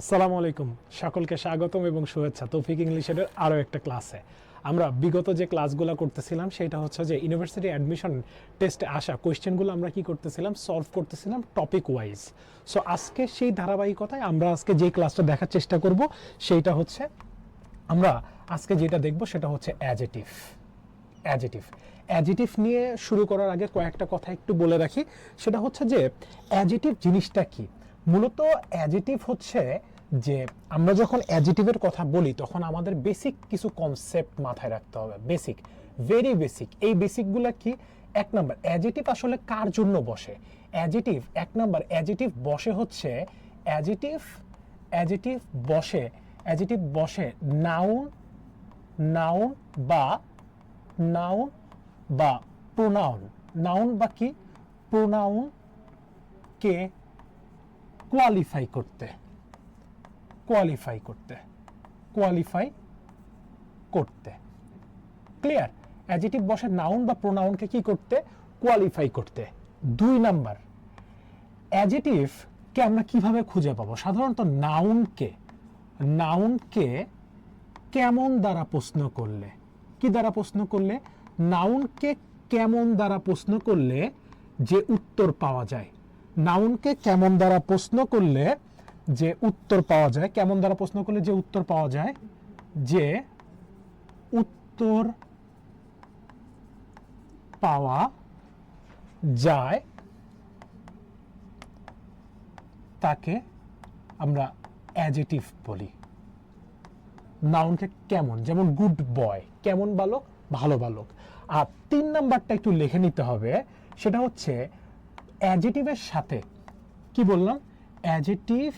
আসসালামু আলাইকুম। সকলকে স্বাগতম এবং শুভেচ্ছা। তৌফিক ইংলিশের আরও একটা ক্লাসে। আমরা বিগত যে ক্লাসগুলো করতেছিলাম, সেটা হচ্ছে যে ইউনিভার্সিটি অ্যাডমিশন টেস্টে আসা কোয়েশ্চেনগুলো আমরা কি করতেছিলাম, সলভ করতেছিলাম টপিক ওয়াইজ সো আজকে সেই ধারাবাহিকতায় আমরা আজকে যে ক্লাসটা দেখার চেষ্টা করব, সেইটা হচ্ছে, আমরা আজকে যেটা দেখব সেটা হচ্ছে অ্যাজেটিভ অ্যাজেটিভ অ্যাজেটিভ নিয়ে শুরু করার আগে কয়েকটা কথা একটু বলে রাখি। সেটা হচ্ছে যে অ্যাজেটিভ জিনিসটা কি? মূলত অ্যাজেটিভ হচ্ছে যে আমরা যখন অ্যাজেটিভের কথা বলি, তখন আমাদের বেসিক কিছু কনসেপ্ট মাথায় রাখতে হবে। বেসিক ভেরি বেসিক এই বেসিকগুলো কি? এক নাম্বার অ্যাজেটিভ আসলে কার জন্য বসে? অ্যাজিটিভ এক নাম্বার অ্যাজেটিভ বসে হচ্ছে অ্যাজিটিভ অ্যাজিটিভ বসে অ্যাজিটিভ বসে নাউন নাউন বা নাউন বা প্রোনাউন নাউন বা কি? প্রোনাউন কে কোয়ালিফাই করতে। কোয়ালিফাই করতে। কোয়ালিফাই করতে। ক্লিয়ার অ্যাজিটিভ বসে নাউন বা প্রোনাউনকে কি করতে? কোয়ালিফাই করতে। দুই নাম্বার। অ্যাজিটিভকে আমরা কীভাবে খুঁজে পাবো? সাধারণত নাউনকে নাউনকে কেমন দ্বারা প্রশ্ন করলে? কি দ্বারা প্রশ্ন করলে? নাউনকে কেমন দ্বারা প্রশ্ন করলে যে উত্তর পাওয়া যায়? নাউনকে কেমন দ্বারা প্রশ্ন করলে যে উত্তর পাওয়া যায়, কেমন দ্বারা প্রশ্ন করলে যে উত্তর পাওয়া যায়? যে উত্তর পাওয়া যায় তাকে আমরা অ্যাজেটিভ বলি। নাউনকে কেমন, যেমন গুড বয়, কেমন বালক? ভালো বালক। আর তিন নাম্বারটা একটু লিখে নিতে হবে, সেটা হচ্ছে অ্যাজেটিভের সাথে কি বললাম? অ্যাজেটিভ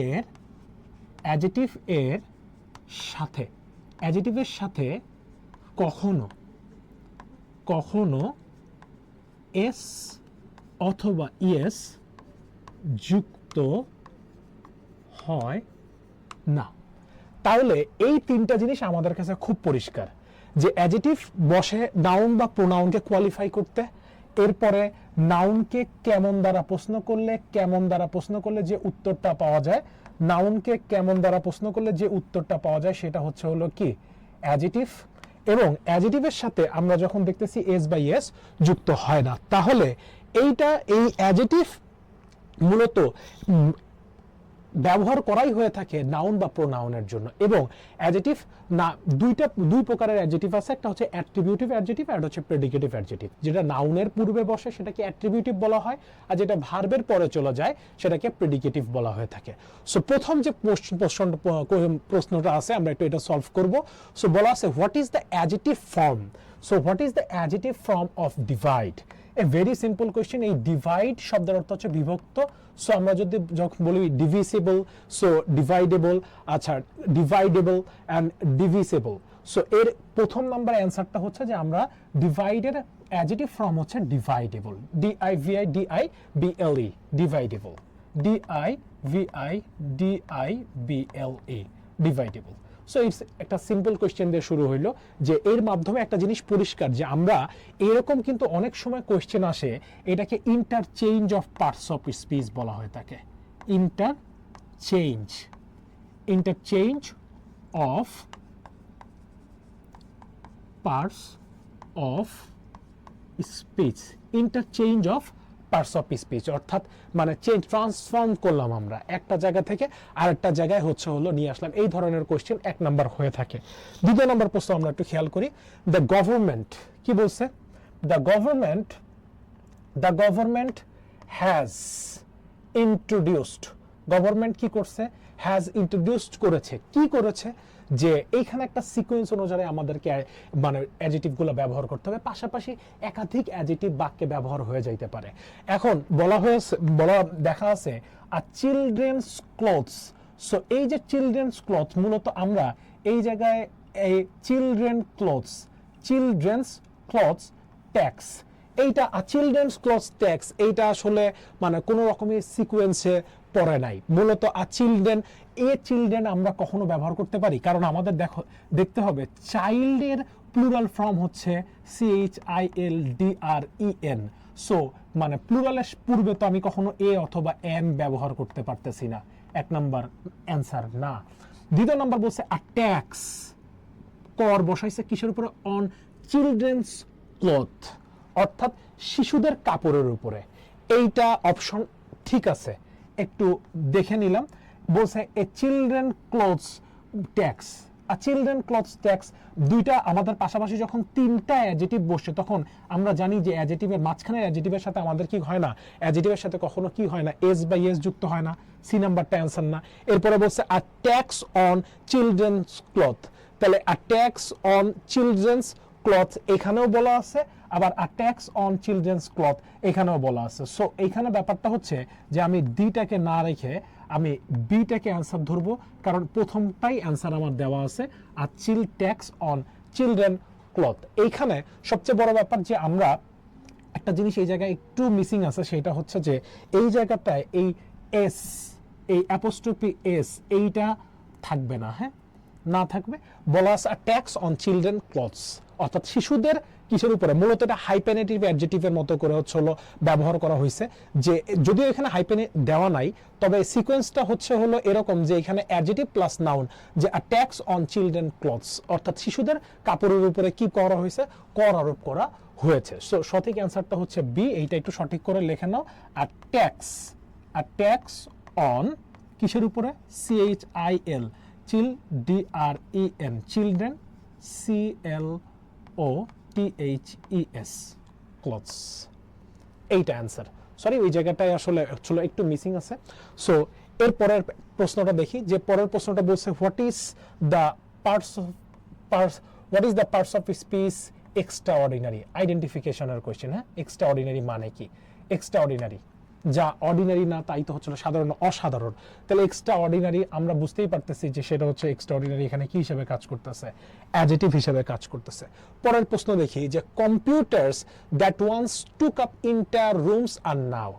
এর অ্যাজেটিভ এর সাথে অ্যাজেটিভের সাথে কখনো কখনো এস অথবা ইয়েস যুক্ত হয় না। তাহলে এই তিনটা জিনিস আমাদের কাছে খুব পরিষ্কার যে অ্যাজেটিভ বসে নাউন বা প্রোনাউনকে কোয়ালিফাই করতে, এরপরে নাউনকে কেমন দ্বারা প্রশ্ন করলে, কেমন দ্বারা প্রশ্ন করলে যে উত্তরটা পাওয়া যায়, নাউনকে কেমন দ্বারা প্রশ্ন করলে যে উত্তরটা পাওয়া যায় সেটা হচ্ছে হলো কি? অ্যাজিটিভ এবং অ্যাজিটিভের সাথে আমরা যখন দেখতেছি এস বাই এস যুক্ত হয় না। তাহলে এইটা, এই অ্যাজিটিভ মূলত ব্যবহার করাই হয়ে থাকে নাউন বা প্রোনাউনের জন্য। এবং অ্যাডজেটিভ না, দুইটা, দুই প্রকারের অ্যাডজেটিভ আছে। একটা হচ্ছে অ্যাট্রিবিউটিভ অ্যাডজেটিভ আর হচ্ছে প্রেডিকেটিভ অ্যাডজেটিভ যেটা নাউনের পূর্বে বসে সেটাকে অ্যাট্রিবিউটিভ বলা হয় আর যেটা ভার্বের পরে চলে যায় সেটাকে প্রেডিকেটিভ বলা হয়ে থাকে। সো প্রথম যে প্রশ্ন- প্রশ্ন- প্রশ্নটা আছে, আমরা একটু এটা সলভ করব। সো বলা আছে what is the adjective form so what is the adjective form of divide a very simple question এই ডিভাইড শব্দের অর্থ হচ্ছে বিভক্ত। সো আমরা যদি যখন বলি ডিভিসিবল সো ডিভাইডেবল আচ্ছা ডিভাইডেবল অ্যান্ড ডিভিসেবল সো এর প্রথম নাম্বার অ্যান্সারটা হচ্ছে যে আমরা ডিভাইডের অ্যাজিটিভ ফর্ম হচ্ছে dividable D I V I D I V I D I B L E dividable D I V I D I B L B L E dividable so it's একটা simple question দিয়ে শুরু হইল যে এর মাধ্যমে একটা জিনিস পরিষ্কার যে আমরা এরকম কিন্তু অনেক সময় কোয়েশ্চেন আসে, এটাকে interchange of parts of speech বলা হয় তাকে। Interchange interchange of parts of speech interchange of parts of speech অর্থাৎ মানে চেঞ্জ ট্রান্সফর্ম করলাম আমরা। একটা জায়গা থেকে আরেকটা জায়গায় হচ্ছে হলো নিয়ে আসলাম। এই ধরনের কোয়েশ্চেন এক নাম্বার হয়ে থাকে। দ্বিতীয় নম্বর প্রশ্ন আমরা একটু খেয়াল করি। দ্য গভর্নমেন্ট কি বলছে? The government the government has introduced government কি করছে? হ্যাজ ইন্ট্রোডিউসড করেছে। কি করেছে? যে এইখানে একটা সিকোয়েন্স অনুযায়ী আমাদেরকে মানে অ্যাজিটিভগুলো ব্যবহার করতে হবে। পাশাপাশি একাধিক অ্যাজিটিভ বাক্যে ব্যবহার হয়ে যাইতে পারে। এখন বলা হয়েছে, বলা দেখা আছে আর চিলড্রেন্স ক্লথস সো এই যে চিলড্রেন্স ক্লথ মূলত আমরা এই জায়গায় এই children clothes children's clothes tax এইটা চিলড্রেন্স ক্লথ ট্যাক্স এইটা আসলে মানে কোনো রকমের সিকোয়েন্সে পড়ে নাই। মূলত আ চিলড্রেন এ চিলড্রেন আমরা কখনো ব্যবহার করতে পারি। কারণ আমাদের দেখো, দেখতে হবে চাইল্ডের প্লুরাল ফর্ম হচ্ছে C H I L D R E N so মানে প্লুরালের পূর্বে তো আমি কখনো এ অথবা এম ব্যবহার করতে পারতেছি না। এক নাম্বার অ্যান্সার না। দ্বিতীয় নাম্বার বলছে আ ট্যাক্স কর বসাইছে কিসের উপরে? অন চিলড্রেন্স ক্লথ অর্থাৎ শিশুদের কাপড়ের উপরে। এইটা অপশন ঠিক আছে। একটু দেখে নিলাম। বলছে এ চিলড্রেন ক্লথস ট্যাক্স আর চিলড্রেন ক্লথস ট্যাক্স দুইটা আমাদের পাশাপাশি যখন তিনটা অ্যাজেটিভ বসছে তখন আমরা জানি যে অ্যাজেটিভের মাঝখানে অ্যাজেটিভের সাথে আমাদের কি হয় না? অ্যাজেটিভের সাথে কখনো কি হয় না? এস বাই এস যুক্ত হয় না। সি নাম্বারটা অ্যান্সার না। এরপরে বলছে আর ট্যাক্স অন চিলড্রেন্স ক্লথ তাহলে a tax on children's cloth এখানেও বলা আছে। আবার a tax on children's cloth এখানেও বলা আছে। সো এখানে ব্যাপারটা হচ্ছে যে আমি ডিটাকে না রেখে আমি বিটাকে অ্যান্সার ধরবো, কারণ প্রথমটাই অ্যান্সার আমার দেওয়া আছে, আর চিল ট্যাক্স অন চিলড্রেন ক্লথ এইখানে সবচেয়ে বড় ব্যাপার যে আমরা একটা জিনিস এই জায়গায় একটু মিসিং আছে, সেটা হচ্ছে যে এই জায়গাটায় এই এস এই অ্যাপোস্ট্রফি এস এইটা থাকবে না হ্যাঁ? না থাকবে। বলাস আছে ট্যাক্স অন চিলড্রেন ক্লথস অর্থাৎ শিশুদের কিসের উপরে? মূলত এটা হাইপেনেটিভ অ্যাডজেটিভের মতো করে হচ্ছে হলো ব্যবহার করা হয়েছে যে যদিও এখানে হাইপেনে দেওয়া নাই, তবে সিকোয়েন্সটা হচ্ছে হলো এরকম যে এখানে অ্যাডজেটিভ প্লাস নাউন যে ট্যাক্স অন চিলড্রেন ক্লথস অর্থাৎ শিশুদের কাপড়ের উপরে কি করা হয়েছে? কর আরোপ করা হয়েছে। সো সঠিক অ্যান্সারটা হচ্ছে বি এইটা একটু সঠিক করে লেখে নাও। আর ট্যাক্স আর ট্যাক্স অন কিসের উপরে? C H I L chil D R E N children C L O T H E S clothes এইটা অ্যান্সার সরি ওই জায়গাটায় আসলে আসলে একটু মিসিং আছে। সো এর পরের প্রশ্নটা দেখি, যে পরের প্রশ্নটা বলছে what is the parts of parts what is the parts of speech extraordinary আইডেন্টিফিকেশনের question হ্যাঁ? এক্সট্রা অর্ডিনারি মানে কি? এক্সট্রা অর্ডিনারি যা অর্ডিনারি না, তাই তো হচ্ছে সাধারণ, অসাধারণ। তাহলে এক্সট্রা অর্ডিনারি আমরা বুঝতেই পারতেছি যে সেটা হচ্ছে এক্সট্রা অর্ডিনারি এখানে কি হিসেবে কাজ করতেছে অ্যাজেটিভ হিসেবে কাজ করতেছে। পরের প্রশ্ন দেখি যে computers that once took up entire rooms are now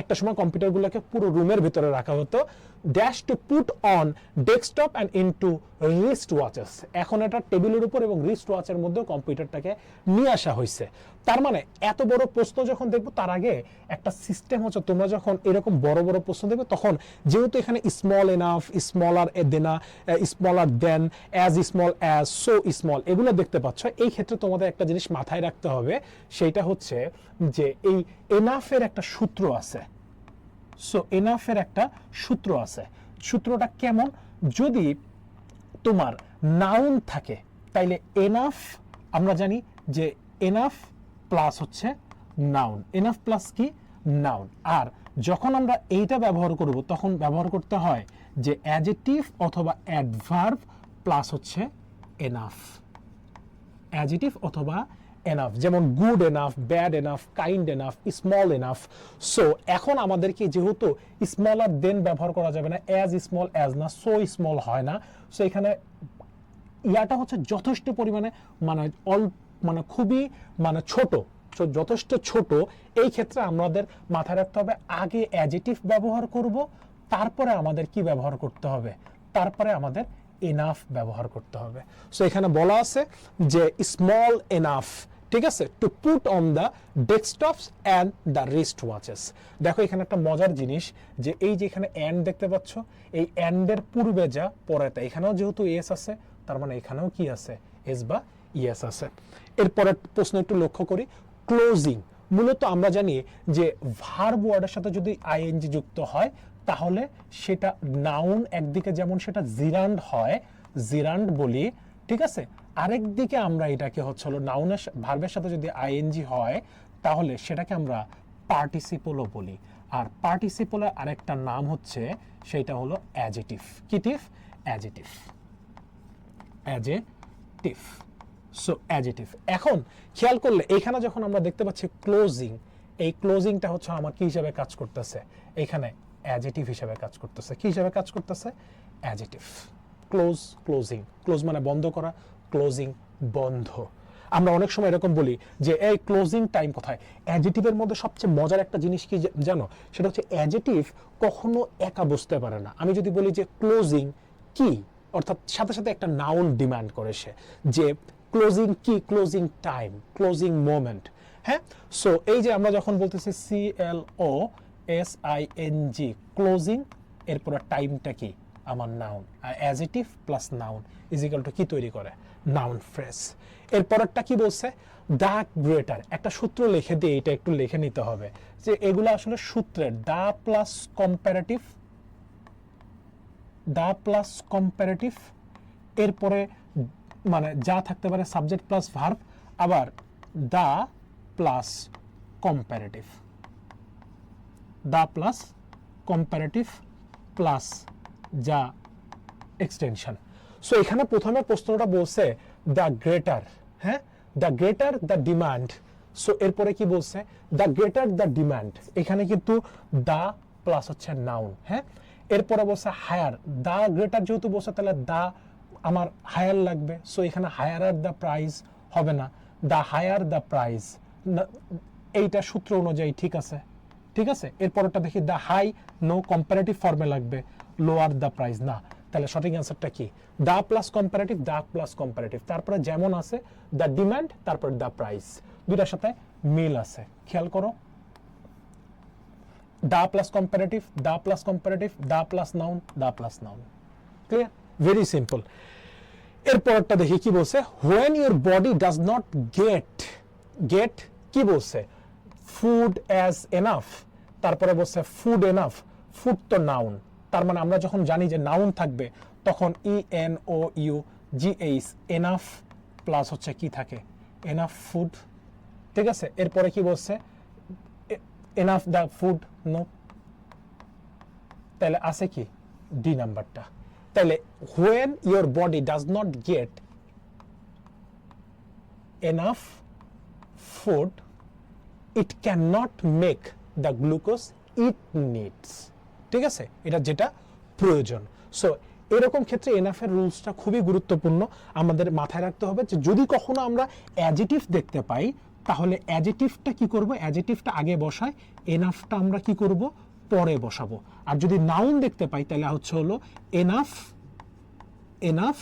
একটা সময় কম্পিউটারগুলোকে পুরো রুমের ভিতরে রাখা হতো dash to put on desktop and into wrist watches এখন এটা টেবিলের উপর এবং রিস্ট ওয়াচের মধ্যেও কম্পিউটারটাকে নিয়ে আসা হয়েছে। তার মানে এত বড় প্রশ্ন যখন দেখব, তার আগে একটা সিস্টেম হচ্ছে, তোমরা যখন এরকম বড় বড় প্রশ্ন দেখবে, তখন যেহেতু এখানে স্মল এনাফ স্মলার দেনা smaller than as small as so small এগুলো দেখতে পাচ্ছ। এই ক্ষেত্রে তোমাদের একটা জিনিস মাথায় রাখতে হবে সেইটা হচ্ছে যে এই এনাফের একটা সূত্র আছে। সো এনাফের একটা সূত্র আছে। সূত্রটা কেমন? যদি তোমার নাউন থাকে, তাইলে এনাফ আমরা জানি যে এনাফ প্লাস হচ্ছে নাউন এনাফ প্লাস কি? নাউন আর যখন আমরা এইটা ব্যবহার করব, তখন ব্যবহার করতে হয় যে অ্যাজেটিভ অথবা অ্যাডভার্ব প্লাস হচ্ছে এনাফ অ্যাজিটিভ অথবা এনাফ যেমন good enough bad enough kind enough small enough so এখন আমাদেরকে যেহেতু স্মলার দেন ব্যবহার করা যাবে না অ্যাজ স্মল অ্যাজ না সো স্মল হয় না। সো এখানে ইয়াটা হচ্ছে যথেষ্ট পরিমাণে মানে অল মানে খুবই মানে ছোট। So, যথেষ্ট ছোট। এই ক্ষেত্রে আমাদের মাথায় রাখতে হবে আগে অ্যাজেটিভ ব্যবহার করব তারপরে আমাদের কি ব্যবহার করতে হবে? তারপরে আমাদের এনাফ ব্যবহার করতে হবে। সো এখানে বলা আছে যে স্মল এনাফ ঠিক আছে? To put on the desktops and the wrist watches দেখো, এখানে একটা মজার জিনিস যে এই যে এখানে অ্যান্ড দেখতে পাচ্ছ, এই অ্যান্ডের পূর্বে যা পরেটা এখানেও যেহেতু এস আছে, তার মানে এখানেও কি আছে? এস বা ইএস আছে। এরপরের প্রশ্ন একটু লক্ষ্য করি। ক্লোজিং মূলত আমরা জানি যে ভার্ব ওয়ার্ডের সাথে যদি আইএনজি যুক্ত হয়, তাহলে সেটা নাউন একদিকে যেমন সেটা জিরান্ড হয় জিরান্ড বলি, ঠিক আছে? আরেক দিকে আমরা এটাকে হচ্ছে হলো নাউনের ভার্বের সাথে যদি আইএনজি হয়, তাহলে সেটাকে আমরা পার্টিসিপলও বলি। আর পার্টিসিপলের আরেকটা নাম হচ্ছে, সেটা হলো অ্যাজেটিভ কিটিভ অ্যাজেটিভ অ্যাজেটিভ সো অ্যাজেটিভ এখন খেয়াল করলে এখানে যখন আমরা দেখতে পাচ্ছি ক্লোজিং এই ক্লোজিংটা হচ্ছে আমার কি হিসাবে কাজ করতেছে? এখানে অ্যাজেটিভ হিসাবে কাজ করতেছে। কি হিসাবে কাজ করতেছে? অ্যাজেটিভ ক্লোজ ক্লোজিং ক্লোজ মানে বন্ধ করা। ক্লোজিং বন্ধ। আমরা অনেক সময় এরকম বলি যে, এই ক্লোজিং টাইম কোথায়? অ্যাজেটিভের মধ্যে সবচেয়ে মজার একটা জিনিস কি জানো? সেটা হচ্ছে অ্যাজেটিভ কখনো একা বুঝতে পারে না। আমি যদি বলি যে ক্লোজিং কি? অর্থাৎ সাথে সাথে একটা নাউন ডিমান্ড করে সে যে ক্লোজিং কি? ক্লোজিং টাইম ক্লোজিং মোমেন্ট হ্যাঁ? সো এই যে আমরা যখন বলতেছি C L O S I N G closing এরপর টাইমটা কি? আমার noun R adjective plus noun is equal to কি তৈরি করে? নাউন ফ্রেস এরপরেরটা কি বলছে? দা গ্রেটার একটা সূত্র লিখে দিয়ে এটা একটু লিখে নিতে হবে যে এগুলো আসলে সূত্রের। The plus comparative the plus comparative এরপরে মানে যা থাকতে পারে সাবজেক্ট প্লাস ভার্ব আবার the plus comparative the plus comparative plus যা এক্সটেনশন সো এখানে প্রথমে প্রশ্নটা বলছে দ্য গ্রেটার হ্যাঁ? The greater the demand so এরপরে কি বলছে? দ্য গ্রেটার দ্য ডিমান্ড এখানে কিন্তু দা প্লাস হচ্ছে নাউন হ্যাঁ? এরপরে বলছে হায়ার দা গ্রেটার যেহেতু বলছে, তাহলে দা আমার হায়ার লাগবে। সো এখানে হায়ার আর দ্য প্রাইস হবে না। দ্য হায়ার দ্য প্রাইস এইটা সূত্র অনুযায়ী ঠিক আছে? ঠিক আছে? এরপরটা দেখি দ্য হাই নো কম্পারেটিভ ফর্মে লাগবে। লোয়ার দ্য প্রাইস না। তাহলে সঠিক অ্যান্সারটা কি? The plus comparative the plus comparative তারপরে যেমন আছে দ্য ডিমান্ড, তারপর দ্য প্রাইস। দুইটার সাথে মিল আছে। খেয়াল করো। The plus comparative the plus comparative the plus noun the plus noun clear very simple এরপরটা দেখি কি বলছে? When your body does not get get কি বলছে? ফুড অ্যাজ এনাফ তারপরে বলছে ফুড এনাফ ফুড তো নাউন তার মানে আমরা যখন জানি যে নাউন থাকবে, তখন E N O U G H enough plus হচ্ছে কি থাকে? এনাফ ফুড ঠিক আছে? এরপরে কি বলছে? এনাফ দ্য ফুড নো তাহলে আছে কি? ডি নাম্বারটা। তাহলে when your body does not get enough food it can not make the glucose it needs ঠিক আছে? এটা যেটা প্রয়োজন। সো এরকম ক্ষেত্রে এনাফের রুলসটা খুবই গুরুত্বপূর্ণ। আমাদের মাথায় রাখতে হবে যে, যদি কখনো আমরা অ্যাজিটিভ দেখতে পাই, তাহলে অ্যাজিটিভটা কি করব? অ্যাজিটিভটা আগে বসায় এনাফটা আমরা কি করব? পরে বসাবো। আর যদি নাউন দেখতে পাই, তাহলে হচ্ছে হলো এনাফ এনাফ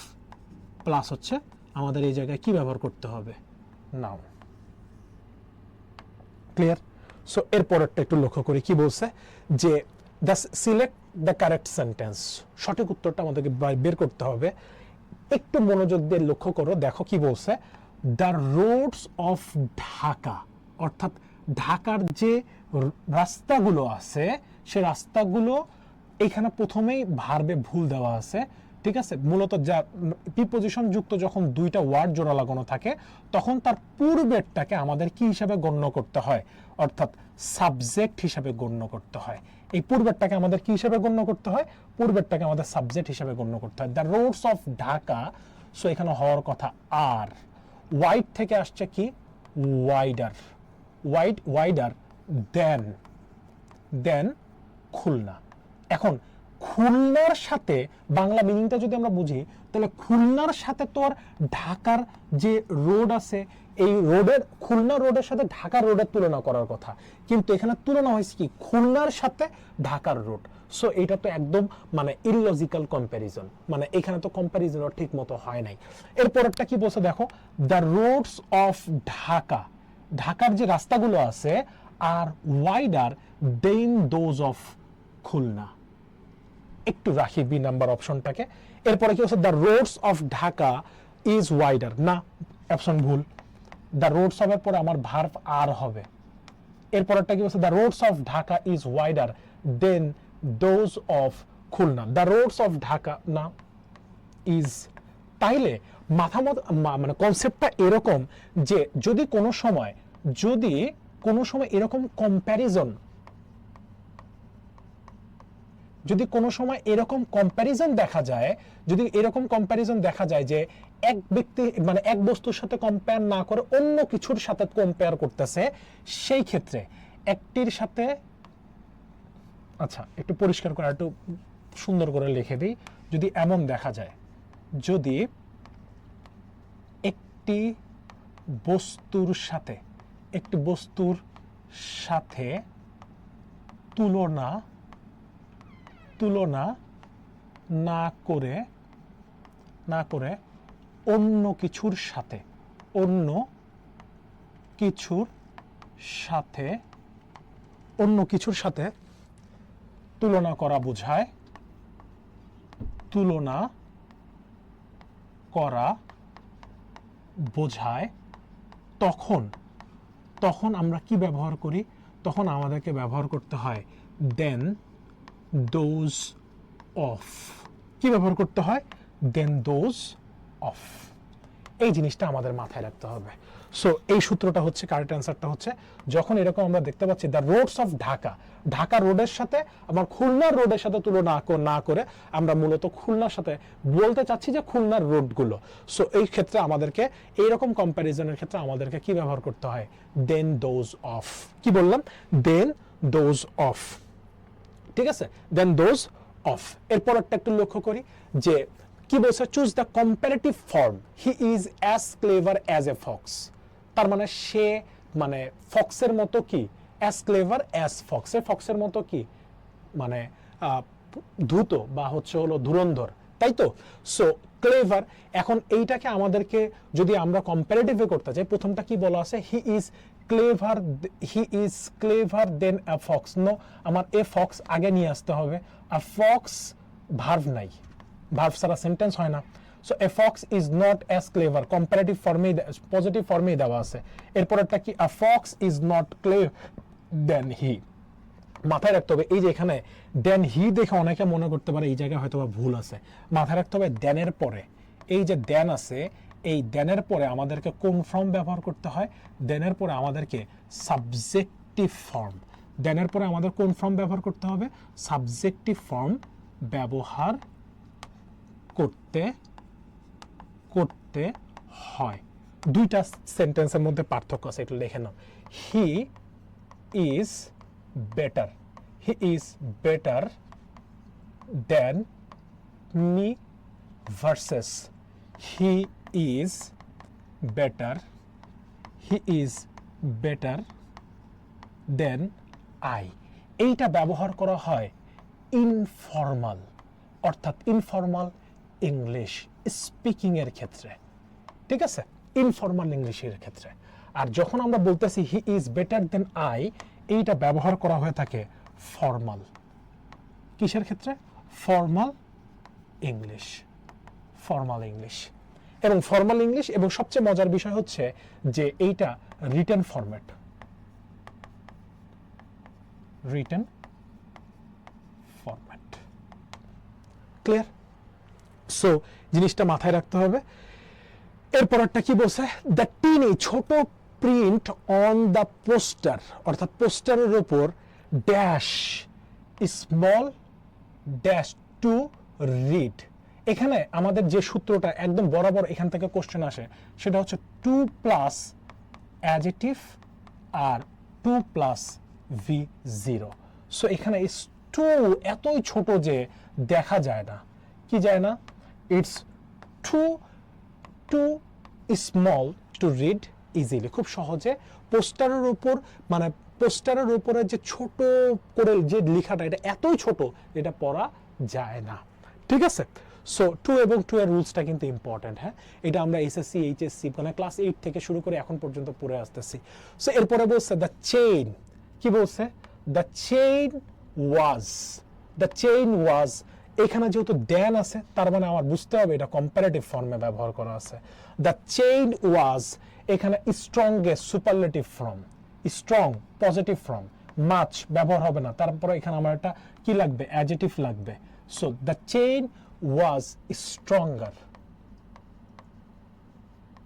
প্লাস হচ্ছে আমাদের এই জায়গায় কি ব্যবহার করতে হবে? নাউন ক্লিয়ার সো এর পরেরটা একটু লক্ষ্য করি, কি বলছে? যে the select the correct sentence সঠিক উত্তরটা আমাদেরকে বের করতে হবে। একটু মনোযোগ দিয়ে লক্ষ্য করো, দেখো কি বলছে। দ্য রোডস অফ ঢাকা অর্থাৎ ঢাকার যে রাস্তাগুলো আছে, সে রাস্তাগুলো এখানে প্রথমেই ভার্বে ভুল দেওয়া আছে। ঠিক আছে? মূলত যা প্রিপোজিশন যুক্ত যখন দুইটা ওয়ার্ড জোড়া লাগানো থাকে, তখন তার পূর্বেরটাকে আমাদের কি হিসাবে গণ্য করতে হয়? অর্থাৎ সাবজেক্ট হিসাবে গণ্য করতে হয়। এই পূর্বেরটাকে আমাদের কি হিসাবে গণ্য করতে হয়? পূর্বেরটাকে আমাদের সাবজেক্ট হিসাবে গণ্য করতে হয়। The roads of Dhaka so এখানে হওয়ার কথা আর। ওয়াইড থেকে আসছে কি? Wider wide wider than than Khulna. এখন, খুলনার সাথে বাংলা মিনিংটা যদি আমরা বুঝি, তাহলে খুলনার সাথে তো আর ঢাকার যে রোড আছে এই রোডের, খুলনা রোডের সাথে ঢাকার রোডের তুলনা করার কথা। কিন্তু এখানে তুলনা হয়েছে কি? খুলনার সাথে ঢাকার রোড। সো এটা তো একদম মানে ইললজিক্যাল কম্প্যারিজন মানে এখানে তো কম্প্যারিজনও ঠিক মতো হয় নাই। এরপরেরটা কি বলছে দেখো? দ্য রোডস অফ ঢাকা ঢাকার যে রাস্তাগুলো আছে আর wider than those of Khulna. একটু রাখি বি নাম্বার অপশনটাকে এরপরে কি হচ্ছে the roads of Dhaka is wider না অপশন ভুল। দ্য রোডস অফের পরে আমার ভার্ভ আর হবে। এরপরটা কি বলছে? The roads of Dhaka is wider than those of Khulna the roads of Dhaka না ইজ তাইলে মাথা মানে কনসেপ্টটা এরকম যে যদি কোনো সময় যদি কোনো সময় এরকম কম্প্যারিজন যদি কোনো সময় এরকম কম্প্যারিজন দেখা যায়, যদি এরকম কম্প্যারিজন দেখা যায় যে এক ব্যক্তি মানে এক বস্তুর সাথে কম্পেয়ার না করে অন্য কিছুর সাথে কম্পেয়ার করতেছে, সেই ক্ষেত্রে একটির সাথে আচ্ছা একটু পরিষ্কার করে একটু সুন্দর করে লিখে দিই, যদি এমন দেখা যায়, যদি একটি বস্তুর সাথে, একটি বস্তুর সাথে তুলনা তুলনা না করে না করে অন্য কিছুর সাথে, অন্য কিছুর সাথে, অন্য কিছুর সাথে তুলনা করা বোঝায়, তুলনা করা বোঝায় তখন তখন আমরা কি ব্যবহার করি? তখন আমাদেরকে ব্যবহার করতে হয় দেন দোজ অফ কি ব্যবহার করতে হয়? দেন দোজ অফ এই জিনিসটা আমাদের মাথায় রাখতে হবে। সো এই সূত্রটা হচ্ছে কারেক্ট অ্যান্সারটা হচ্ছে, যখন এরকম আমরা দেখতে পাচ্ছি the roads of Dhaka Dhaka রোডের সাথে আমার খুলনার রোডের সাথে তুলনা না করে, আমরা মূলত খুলনার সাথে বলতে চাচ্ছি যে খুলনার রোডগুলো সো এই ক্ষেত্রে আমাদেরকে, এইরকম কম্প্যারিজনের ক্ষেত্রে আমাদেরকে কি ব্যবহার করতে হয়? দেন দোজ অফ কি বললাম? দেন দোজ অফ ঠিক আছে? দেন দোজ অফ এরপর একটা একটু লক্ষ্য করি যে, কি বলছে? Choose the comparative form he is as clever as a fox তার মানে সে মানে ফক্সের মতো কি? অ্যাজ ক্লেভার অ্যাজ ফক্সের ফক্সের মতো কি? মানে ধূত বা হচ্ছে হলো ধুরন্ধর। তাই তো? সো ক্লেভার এখন এইটাকে আমাদেরকে যদি আমরা কম্পারেটিভে করতে চাই প্রথমটা কি বলা আছে? He is clever he is clever than a fox no আমার এ ফক্স আগে নিয়ে আসতে হবে। আ ফক্স ভার্ভ নাই। ভার্ভ ছাড়া সেন্টেন্স হয় না। So a fox is not as clever comparative ফর্মেই positive ফর্মেই দেওয়া আছে। এরপরেরটা কি? আ ফক্স ইজ নট ক্লে দেন হি মাথায় রাখতে হবে, এই যে এখানে দেন হি দেখে অনেকে মনে করতে পারে এই জায়গায় হয়তো ভুল আছে। মাথায় রাখতে হবে দেনের পরে। এই যে দেন আছে এই দেনের পরে আমাদেরকে কোন ফর্ম ব্যবহার করতে হয়? দেনের পরে আমাদেরকে সাবজেক্টিভ ফর্ম দেনের পরে আমাদের কোন ফর্ম ব্যবহার করতে হবে? সাবজেক্টিভ ফর্ম ব্যবহার করতে করতে হয়। দুইটা সেন্টেন্সের মধ্যে পার্থক্য আছে, একটু লিখে নাও। He is better he is better than me versus he is better. He is better than I. এইটা ব্যবহার করা হয় ইনফর্মাল অর্থাৎ ইনফর্মাল ইংলিশ স্পিকিং এর ক্ষেত্রে। ঠিক আছে? ইনফর্মাল ইংলিশের ক্ষেত্রে। আর যখন আমরা বলতেছি he is better than I এইটা ব্যবহার করা হয়ে থাকে ফর্মাল কিসের ক্ষেত্রে? ফর্মাল ইংলিশ ফর্মাল ইংলিশ এবং ফর্মাল ইংলিশ এবং সবচেয়ে মজার বিষয় হচ্ছে যে এইটা written format written format clear so জিনিসটা মাথায় রাখতে হবে। এরপরটা কি বলছে? দ্য টিনি ছোট প্রিন্ট অন দ্য পোস্টার অর্থাৎ পোস্টারের ওপর dash small dash to read এখানে আমাদের যে সূত্রটা একদম বরাবর এখান থেকে কোশ্চেন আসে, সেটা হচ্ছে too plus adjective R to plus V zero so এখানে টু এতই ছোট যে দেখা যায় না। কি যায় না? It's too too small to read easily খুব সহজে পোস্টারের উপর মানে পোস্টারের উপরে যে ছোট করে যে লেখাটা, এটা এতই ছোট, এটা পড়া যায় না। ঠিক আছে? সো টু এবং টু এর রুলসটা কিন্তু ইম্পর্টেন্ট হ্যাঁ? এটা আমরা এসএসসি এইচএসসি মানে ক্লাস এইট থেকে শুরু করে এখন পর্যন্ত পড়ে আসতেছি। সো এরপরে বলছে দ্য চেইন কি বলছে? The chain was the chain was এখানে যেহেতু ড্যান আছে, তার মানে আমার বুঝতে হবে এটা কম্পারেটিভ ফর্মে ব্যবহার করা আছে। দ্য চেইন ওয়াজ এখানে strongest superlative form strong positive form much ব্যবহার হবে না। তারপরে এখানে আমার একটা কি লাগবে? অ্যাজেটিভ লাগবে। So the chain was stronger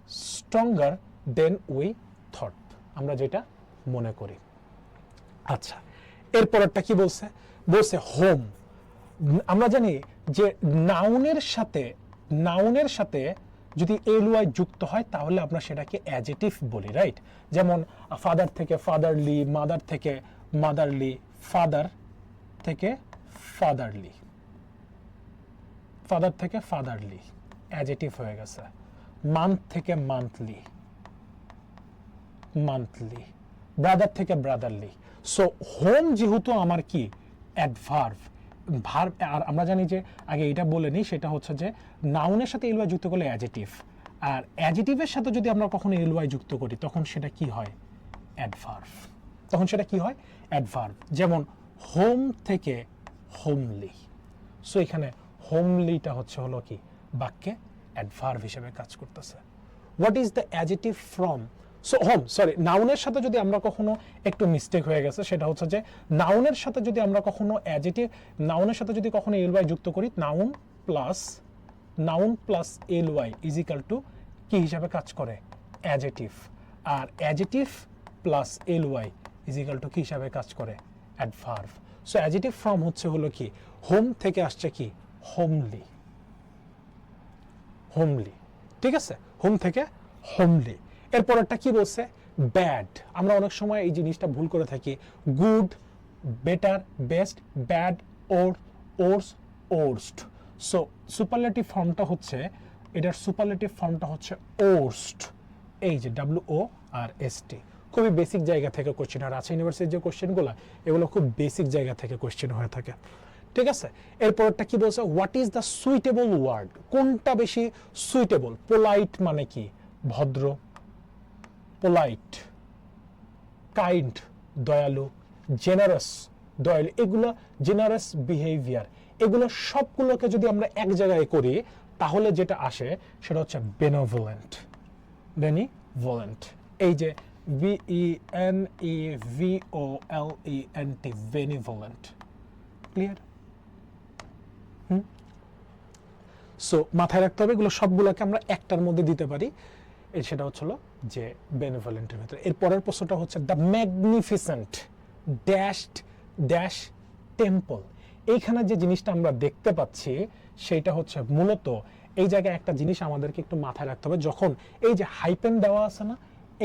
stronger than we thought আমরা যেটা মনে করি। আচ্ছা এরপরেরটা কি বলছে? বলছে হোম আমরা জানি যে নাউনের সাথে নাউনের সাথে যদি এল ওয়াই যুক্ত হয়, তাহলে আমরা সেটাকে অ্যাজেটিভ বলি রাইট যেমন ফাদার থেকে ফাদারলি মাদার থেকে মাদারলি ফাদার থেকে ফাদারলি ফাদার থেকে ফাদারলি অ্যাজেটিভ হয়ে গেছে। মান্থ থেকে মান্থলি মান্থলি ব্রাদার থেকে ব্রাদারলি সো হোম যেহেতু আমার কি? অ্যাডভার্ভ ভার্ব আর আমরা জানি যে, আগে এটা বলে নিই, সেটা হচ্ছে যে নাউনের সাথে এলওয়াই যুক্ত করলে অ্যাজেটিভ আর অ্যাজেটিভের সাথে যদি আমরা কখনো এলওয়াই যুক্ত করি, তখন সেটা কি হয়? অ্যাডভার্ভ তখন সেটা কি হয়? অ্যাডভার্ভ যেমন হোম থেকে হোমলি সো এখানে হোমলিটা হচ্ছে হলো কি? বাক্যে অ্যাডভার্ভ হিসেবে কাজ করতেছে। What is the adjective from so home sorry নাউনের সাথে যদি আমরা কখনো একটু মিস্টেক হয়ে গেছে, সেটা হচ্ছে যে নাউনের সাথে যদি আমরা কখনো অ্যাজেটিভ নাউনের সাথে যদি কখনো এল ওয়াই যুক্ত করি noun plus noun plus L Y is equal to কি হিসাবে কাজ করে? Adjective R adjective plus L Y is equal to কি হিসাবে কাজ করে? অ্যাডভার্ভ সো অ্যাজেটিভ ফ্রম হচ্ছে হলো কি? হোম থেকে আসছে কি? হোমলি হোমলি ঠিক আছে? হোম থেকে হোমলি এরপরেরটা কি বলছে? ব্যাড আমরা অনেক সময় এই জিনিসটা ভুল করে থাকি। Good better best bad or worse worst so superlative ফর্মটা হচ্ছে, এটার সুপারলেটিভ ফর্মটা হচ্ছে ওর্স্ট এই যে ডাব্লিউ ও আর এস টি খুবই বেসিক জায়গা থেকে কোশ্চেন আর আছে ইউনিভার্সিটির যে কোশ্চেনগুলো এগুলো খুব বেসিক জায়গা থেকে কোশ্চেন হয়ে থাকে। ঠিক আছে? এরপরটা কি বলছে? What is the suitable word কোনটা বেশি সুইটেবল পোলাইট মানে কি? ভদ্র পোলাইট কাইন্ড দয়ালু জেনারাস দয়ালু। এগুলো জেনারাস বিহেভিয়ার এগুলো সবগুলোকে যদি আমরা এক জায়গায় করি, তাহলে যেটা আসে, সেটা হচ্ছে বেনোভোলেন্ট বেনিভোলেন্ট এই যে V E N E V O L E N T benevolent clear so মাথায় রাখতে হবে, এগুলো সবগুলোকে আমরা একটার মধ্যে দিতে পারি। এর সেটা হচ্ছে হলো যে বেনিভোলেন্টের ভিতরে। এর পরের প্রশ্নটা হচ্ছে the magnificent dashed dash temple এইখানে যে জিনিসটা আমরা দেখতে পাচ্ছি, সেইটা হচ্ছে মূলত এই জায়গায় একটা জিনিস আমাদেরকে একটু মাথায় রাখতে হবে। যখন এই যে হাইপেন দেওয়া আছে না,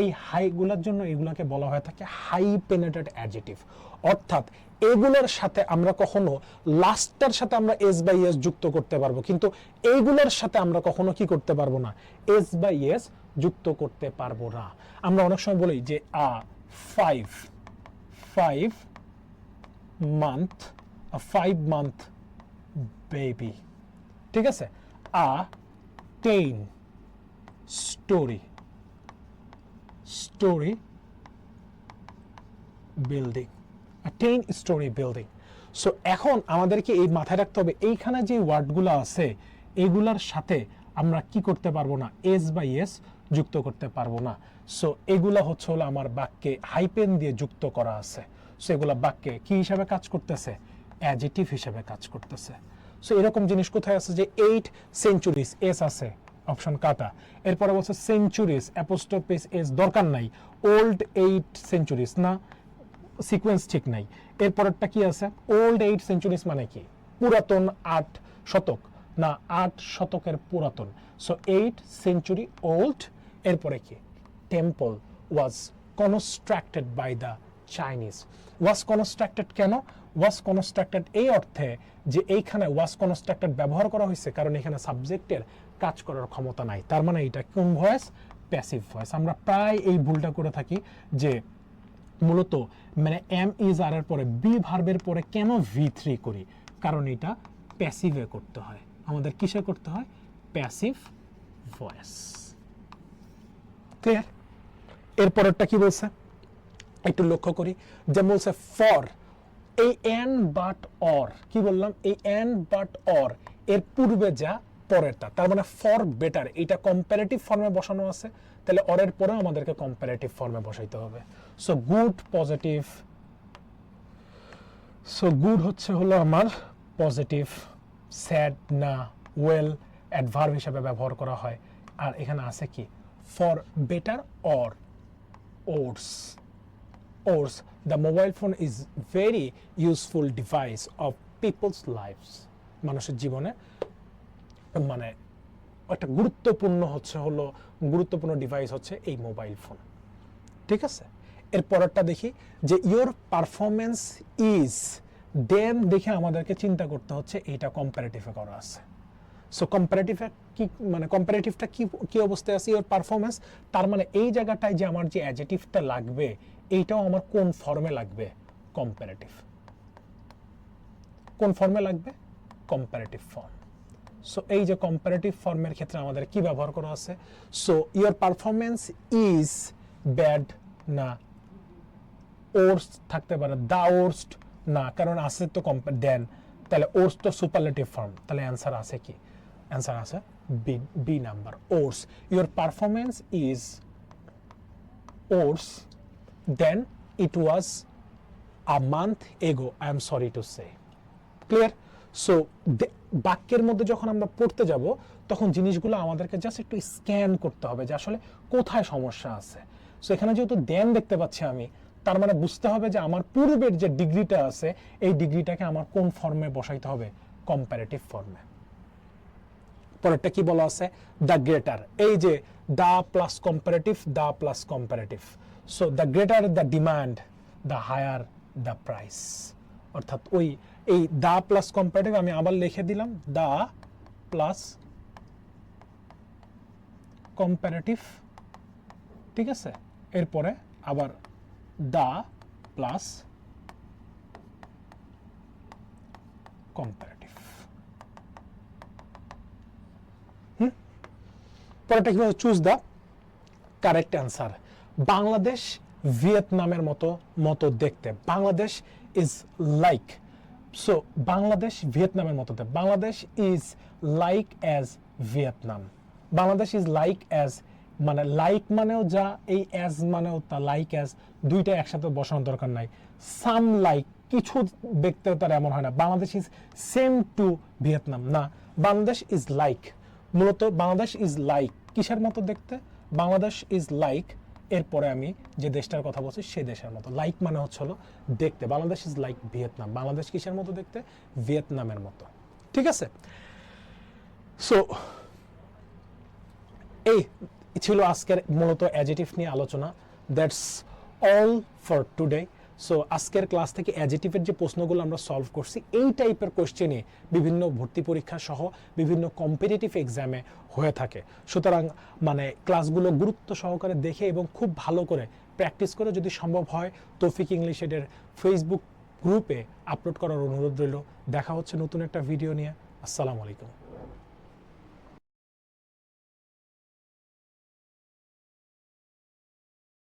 এই হাইগুলোর জন্য এগুলাকে বলা হয়ে থাকে হাই পেনেটেড অ্যাডজেটিভ অর্থাৎ এগুলোর সাথে আমরা কখনো লাস্টটার সাথে আমরা এস বাই এস যুক্ত করতে পারব। কিন্তু এইগুলোর সাথে আমরা কখনো কি করতে পারব না? এস বাই এস যুক্ত করতে পারব না। আমরা অনেক সময় বলি যে, a five five month five month baby ঠিক আছে? A ten story story building 10 story building. So এখন আমাদেরকে এই মাথায় রাখতে হবে, এইখানে যে ওয়ার্ডগুলো আছে, এগুলার সাথে আমরা কি করতে পারব না? এস বাই এস যুক্ত করতে পারব না। সো এগুলা হচ্ছে হলো আমার বাক্যে হাইপেন দিয়ে যুক্ত করা আছে। সো এগুলা বাক্যে কি হিসাবে কাজ করতেছে? অ্যাজিটিভ হিসাবে কাজ করতেছে। সো এরকম জিনিস কোথায় আছে যে এইট সেঞ্চুরিজ এস আছে অপশন কাটা। এরপরে বলছে সেঞ্চুরিজ অ্যাপোস্টোপিস এস দরকার নাই। ওল্ড এইট সেঞ্চুরিজ না? সিকোয়েন্স ঠিক নাই। এরপরেরটা কি আছে? ওল্ড এইট সেঞ্চুরিজ মানে কি? পুরাতন আট শতক। না, আট শতকের পুরাতন। সো এইট সেঞ্চুরি ওল্ড এরপরে কি? Temple was constructed by the Chinese was constructed কেন? ওয়াজ কনস্ট্রাক্টেড এই অর্থে যে এইখানে ওয়াজ কনস্ট্রাক্টেড ব্যবহার করা হয়েছে, কারণ এখানে সাবজেক্টের কাজ করার ক্ষমতা নাই। তার মানে এটা কোন ভয়েস প্যাসিভ ভয়েস আমরা প্রায় এই ভুলটা করে থাকি যে মূলত মানে এম ইজ আর এর পরে বি ভার্বের পরে কেন ভি থ্রি করি? কারণ এটা প্যাসিভে করতে হয়। আমাদের কিসে করতে হয়? প্যাসিভ ভয়েস ক্লিয়ার এরপরেরটা কি বলছে? একটু লক্ষ্য করি। যেমন বলছে ফর এই এন বাট অর কি বললাম? এই এন বাট অর এর পূর্বে যা, পরেরটা। তার মানে ফর বেটার এটা কম্পারেটিভ ফর্মে বসানো আছে। তাহলে অরের পরেও আমাদেরকে কম্পারেটিভ ফর্মে বসাইতে হবে। So good positive so good হচ্ছে হলো আমার পজিটিভ স্যাড না ওয়েল অ্যাডভার্ব হিসাবে ব্যবহার করা হয়। আর এখানে আছে কি? For better or worse worse the mobile phone is very useful device of people's lifes মানুষের জীবনে। মানে একটা গুরুত্বপূর্ণ হচ্ছে হলো, গুরুত্বপূর্ণ ডিভাইস হচ্ছে এই মোবাইল ফোন ঠিক আছে? এর পরেরটা দেখি, যে ইওর পারফরমেন্স ইজ দেন দেখে আমাদেরকে চিন্তা করতে হচ্ছে, এইটা কম্পারেটিভে করা আছে। সো কম্পারেটিভে কি মানে কম্পারেটিভটা কি কি অবস্থায় আছে ইওর পারফরমেন্স তার মানে এই জায়গাটায় যে আমার যে অ্যাজেটিভটা লাগবে, এইটাও আমার কোন ফর্মে লাগবে? কম্পারেটিভ কোন ফর্মে লাগবে? কম্পারেটিভ ফর্ম সো এই যে কম্পারেটিভ ফর্মের ক্ষেত্রে আমাদের কি ব্যবহার করা আছে? So your performance is bad না ওর্স থাকতে পারে দা ওর্স্ট না, কারণ আছে তো দেন তাহলে ওর্স তো সুপারলেটিভ ফর্ম তাহলে অ্যান্সার আছে কি? অ্যান্সার আছে B B number worse your performance is worse than it was a month ago I am sorry to say clear so বাক্যের মধ্যে যখন আমরা পড়তে যাব, তখন জিনিসগুলো আমাদেরকে জাস্ট একটু স্ক্যান করতে হবে যে আসলে কোথায় সমস্যা আছে। সো এখানে যেহেতু দেন দেখতে পাচ্ছি আমি তার মানে বুঝতে হবে যে আমার পূর্বের যে ডিগ্রিটা আছে, এই ডিগ্রিটাকে আমার কোন ফর্মে বসাইতে হবে? কম্পারেটিভ ফর্মে পরেরটা কি বলা আছে? দ্য গ্রেটার এই যে the plus comparative the plus comparative so the greater the demand the higher the price অর্থাৎ ওই, এই দা প্লাস কম্পারেটিভ আমি আবার লিখে দিলাম দা প্লাস কম্পারেটিভ ঠিক আছে? এরপরে আবার দা প্লাস কম্পারেটিভ পরেরটা কি choose the correct answer Bangladesh ভিয়েতনামের মতো মতো দেখতে। Bangladesh is like so Bangladesh ভিয়েতনামের মতো Bangladesh is like as Vietnam. Bangladesh is like as মানে লাইক মানেও যা, এই অ্যাজ মানেও তা লাইক অ্যাজ দুইটা একসাথে বসানোর দরকার নাই। সাম লাইক কিছু দেখতে তার এমন হয় না। Bangladesh is same to Vietnam না। বাংলাদেশ ইজ লাইক মূলত বাংলাদেশ ইজ লাইক কিসের মতো দেখতে? বাংলাদেশ ইজ লাইক এরপরে আমি যে দেশটার কথা বলছি সেই দেশের মতো। লাইক মানে হচ্ছে হলো দেখতে। Bangladesh is like Vietnam Bangladesh কিসের মতো দেখতে? ভিয়েতনামের মতো। ঠিক আছে? সো এই ছিল আজকের মূলত অ্যাজেটিভ নিয়ে আলোচনা। That's all for today so আজকের ক্লাস থেকে অ্যাজেটিভের যে প্রশ্নগুলো আমরা সলভ করছি, এই টাইপের কোশ্চেনে বিভিন্ন ভর্তি পরীক্ষা সহ বিভিন্ন কম্পিটিটিভ এক্সামে হয়ে থাকে। সুতরাং মানে ক্লাসগুলো গুরুত্ব সহকারে দেখে এবং খুব ভালো করে প্র্যাকটিস করে যদি সম্ভব হয়, তৌফিক ইংলিশ এডের ফেসবুক গ্রুপে আপলোড করার অনুরোধ রইল। দেখা হচ্ছে নতুন একটা ভিডিও নিয়ে। আসসালামু আলাইকুম।